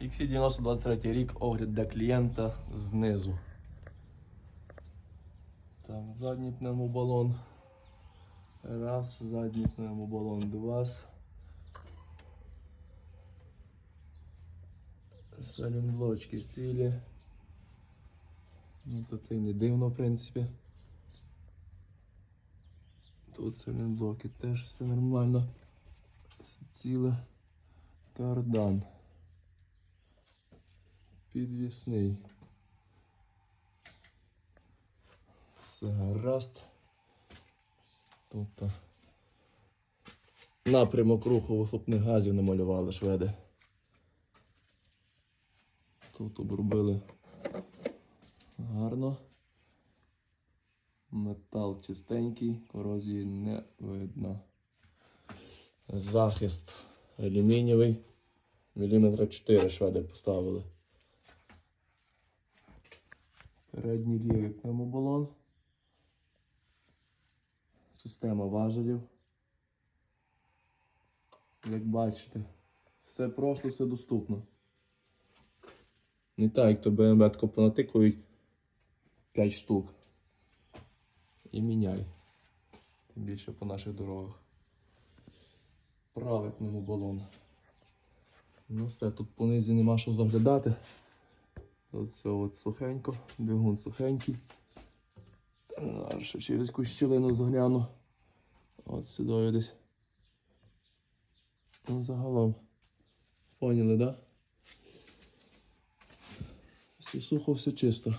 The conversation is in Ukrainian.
XC90 рік, огляд для клієнта знизу. Так, задній пневмобалон. Раз, задній пневмобалон, два. Салінблочки цілі. Ну, то це й не дивно, в принципі. Тут салінблоки теж все нормально. Все ціле. Кардан. Підвісний. Все гаразд. Тут напрямок руху вихлопних газів намалювали шведи. Тут обробили гарно. Метал чистенький, корозії не видно. Захист алюмінієвий. Міліметра 4 шведи поставили. Передній лівий пневмобалон. Система важелів. Як бачите, все просто, все доступно. Не так, як то тако понатикують 5 штук. І міняй. Тим більше по наших дорогах. Правий пневмобалон. Ну все, тут понизі нема що заглядати. Все от сухенько, двигун сухенький. Зараз ще через щілину загляну. От сюди десь. Ну, загалом. Поняли, да? Все сухо, все чисто.